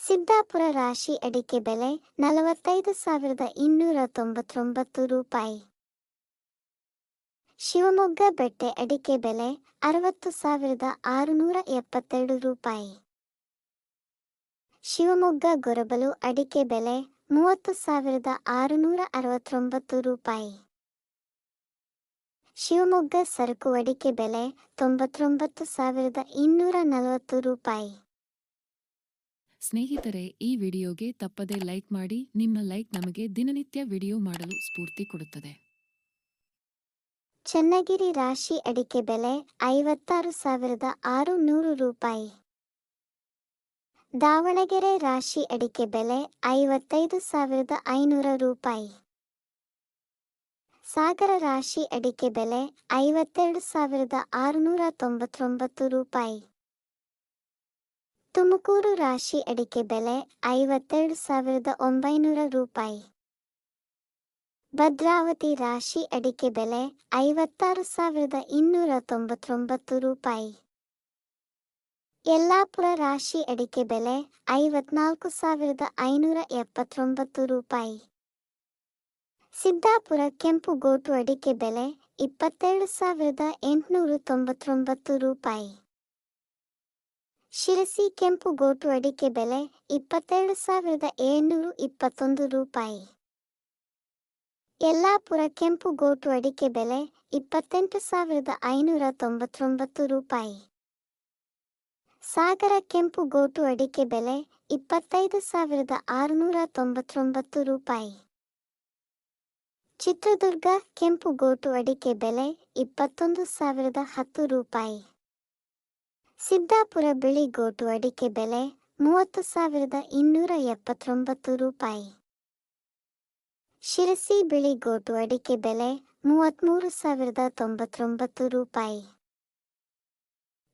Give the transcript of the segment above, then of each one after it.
ಸಿದ್ದಾಪುರ ರಾಶಿ ಅಡಿಕೆ ಬೆಲೆ ನಲವತ್ತೈದು ಸಾವಿರದ ಇನ್ನೂರ ತೊಂಬತ್ತೊಂಬತ್ತು ರೂಪಾಯಿ. ಶಿವಮೊಗ್ಗ ಬೆಟ್ಟೆ ಅಡಿಕೆ ಬೆಲೆ ಅರವತ್ತು ಸಾವಿರದ ಆರುನೂರ ಎಪ್ಪತ್ತೆರಡು ರೂಪಾಯಿ. ಶಿವಮೊಗ್ಗ ಗೊರಬಲು ಅಡಿಕೆ ಬೆಲೆ ಮೂವತ್ತು ಸಾವಿರದ ಆರುನೂರ ಅರವತ್ತೊಂಬತ್ತು ರೂಪಾಯಿ. ಶಿವಮೊಗ್ಗ ಸರಕು ಅಡಿಕೆ ಬೆಲೆ ತೊಂಬತ್ತೊಂಬತ್ತು ಸಾವಿರದ ಇನ್ನೂರ ನಲವತ್ತು ರೂಪಾಯಿ. ಸ್ನೇಹಿತರೆ, ಈ ವಿಡಿಯೋಗೆ ತಪ್ಪದೆ ಲೈಕ್ ಮಾಡಿ, ನಿಮ್ಮ ಲೈಕ್ ನಮಗೆ ದಿನನಿತ್ಯ ವಿಡಿಯೋ ಮಾಡಲು ಸ್ಫೂರ್ತಿ ಕೊಡುತ್ತದೆ. ಚನ್ನಗಿರಿ ರಾಶಿ ಅಡಿಕೆ ಬೆಲೆ ಐವತ್ತಾರು ಸಾವಿರದ ಆರುನೂರು ರೂಪಾಯಿ. ದಾವಣಗೆರೆ ರಾಶಿ ಅಡಿಕೆ ಬೆಲೆ ಐವತ್ತೈದು ಸಾವಿರದ ಐನೂರ ರೂಪಾಯಿ. ಸಾಗರ ರಾಶಿ ಅಡಿಕೆ ಬೆಲೆ ಐವತ್ತೆರಡು ಸಾವಿರದ ಆರುನೂರ ತೊಂಬತ್ತೊಂಬತ್ತು ರೂಪಾಯಿ. ತುಮಕೂರು ರಾಶಿ ಅಡಿಕೆ ಬೆಲೆ ಐವತ್ತೆರಡು ಸಾವಿರದ ಒಂಬೈನೂರ ರೂಪಾಯಿ. ಭದ್ರಾವತಿ ರಾಶಿ ಅಡಿಕೆ ಬೆಲೆ ಐವತ್ತಾರು ಸಾವಿರದ ಇನ್ನೂರ ತೊಂಬತ್ತೊಂಬತ್ತು ರೂಪಾಯಿ. ಯಲ್ಲಾಪುರ ರಾಶಿ ಅಡಿಕೆ ಬೆಲೆ ಐವತ್ನಾಲ್ಕು ಸಾವಿರದ ಐನೂರ ಎಪ್ಪತ್ತೊಂಬತ್ತು ರೂಪಾಯಿ. ಸಿದ್ದಾಪುರ ಕೆಂಪು ಗೋಟು ಅಡಿಕೆ ಬೆಲೆ ಇಪ್ಪತ್ತೆರಡು ಸಾವಿರದ ಎಂಟುನೂರ ತೊಂಬತ್ತೊಂಬತ್ತು ರೂಪಾಯಿ. ಶಿರಸಿ ಕೆಂಪು ಗೋಟು ಅಡಿಕೆ ಬೆಲೆ ಇಪ್ಪತ್ತೆರಡು ಸಾವಿರದ ಏಳ್ನೂರು ಇಪ್ಪತ್ತೊಂದು ರೂಪಾಯಿ. ಯಲ್ಲಾಪುರ ಕೆಂಪು ಗೋಟು ಅಡಿಕೆ ಬೆಲೆ ಇಪ್ಪತ್ತೆಂಟು ಸಾವಿರದ ಐನೂರ ತೊಂಬತ್ತೊಂಬತ್ತು ರೂಪಾಯಿ. ಸಾಗರ ಕೆಂಪು ಗೋಟು ಅಡಿಕೆ ಬೆಲೆ ಇಪ್ಪತ್ತೈದು ಸಾವಿರದ ಆರುನೂರ ತೊಂಬತ್ತೊಂಬತ್ತು ರೂಪಾಯಿ. ಚಿತ್ರದುರ್ಗ ಕೆಂಪು ಗೋಟು ಅಡಿಕೆ ಬೆಲೆ ಇಪ್ಪತ್ತೊಂದು ಸಾವಿರದ ಹತ್ತು ರೂಪಾಯಿ. ಸಿದ್ದಾಪುರ ಬಿಳಿ ಗೋಟು ಅಡಿಕೆ ಬೆಲೆ ಮೂವತ್ತು ಸಾವಿರದ ಇನ್ನೂರ ಎಪ್ಪತ್ತೊಂಬತ್ತು ರೂಪಾಯಿ. ಶಿರಸಿ ಬಿಳಿ ಗೋಟು ಅಡಿಕೆ ಬೆಲೆ ಮೂವತ್ತ್ಮೂರು ಸಾವಿರದ ತೊಂಬತ್ತೊಂಬತ್ತು ರೂಪಾಯಿ.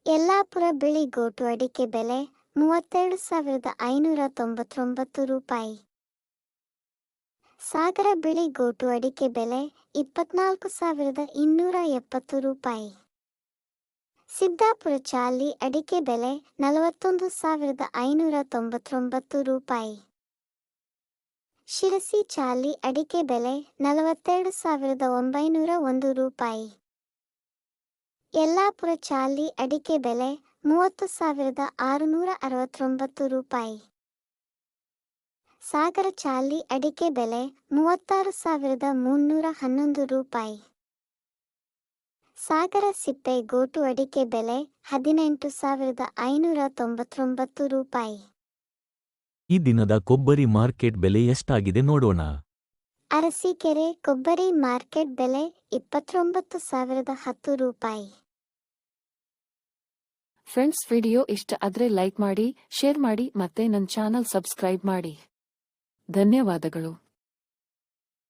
ಯಲ್ಲಾಪುರ ಬಿಳಿ ಗೋಟು ಅಡಿಕೆ ಬೆಲೆ ಮೂವತ್ತೆರಡು ಸಾವಿರದ ಐನೂರ ತೊಂಬತ್ತೊಂಬತ್ತು ರೂಪಾಯಿ. ಸಾಗರ ಬಿಳಿ ಗೋಟು ಅಡಿಕೆ ಬೆಲೆ ಇಪ್ಪತ್ನಾಲ್ಕು ಸಾವಿರದ ಇನ್ನೂರ ಎಪ್ಪತ್ತು ರೂಪಾಯಿ. ಸಿದ್ದಾಪುರ ಚಾಲಿ ಅಡಿಕೆ ಬೆಲೆ ನಲವತ್ತೊಂದು ಸಾವಿರದ ಐನೂರ ತೊಂಬತ್ತೊಂಬತ್ತು ರೂಪಾಯಿ. ಶಿರಸಿ ಚಾಲಿ ಅಡಿಕೆ ಬೆಲೆ ನಲವತ್ತೆರಡು ಸಾವಿರದ ಒಂಬೈನೂರ ಒಂದು ರೂಪಾಯಿ. ಯಲ್ಲಾಪುರ ಚಾಲಿ ಅಡಿಕೆ ಬೆಲೆ ಮೂವತ್ತು ಸಾವಿರದ ಆರುನೂರ ಅರವತ್ತೊಂಬತ್ತು ರೂಪಾಯಿ. ಸಾಗರ ಚಾಲಿ ಅಡಿಕೆ ಬೆಲೆ ಮೂವತ್ತಾರು ಸಾವಿರದ ಮುನ್ನೂರ ಹನ್ನೊಂದು ರೂಪಾಯಿ. ಸಾಗರ ಸಿಪ್ಪೆ ಗೋಟು ಅಡಿಕೆ ಬೆಲೆ ಹದಿನೆಂಟು ಸಾವಿರದ ಐನೂರ ತೊಂಬತ್ತೊಂಬತ್ತು ರೂಪಾಯಿ. ಈ ದಿನದ ಕೊಬ್ಬರಿ ಮಾರ್ಕೆಟ್ ಬೆಲೆ ಎಷ್ಟಾಗಿದೆ ನೋಡೋಣ. ಅರಸೀಕೆರೆ ಕೊಬ್ಬರಿ ಮಾರ್ಕೆಟ್ ಬೆಲೆ ಇಪ್ಪತ್ತೊಂಬತ್ತು ಸಾವಿರದ ಹತ್ತು ರೂಪಾಯಿ. ಫ್ರೆಂಡ್ಸ್ ವಿಡಿಯೋ ಇಷ್ಟ ಆದ್ರೆ ಲೈಕ್ ಮಾಡಿ ಶೇರ್ ಮಾಡಿ ಮತ್ತೆ ನನ್ನ ಚಾನಲ್ ಸಬ್ಸ್ಕ್ರೈಬ್ ಮಾಡಿ. ಧನ್ಯವಾದಗಳು.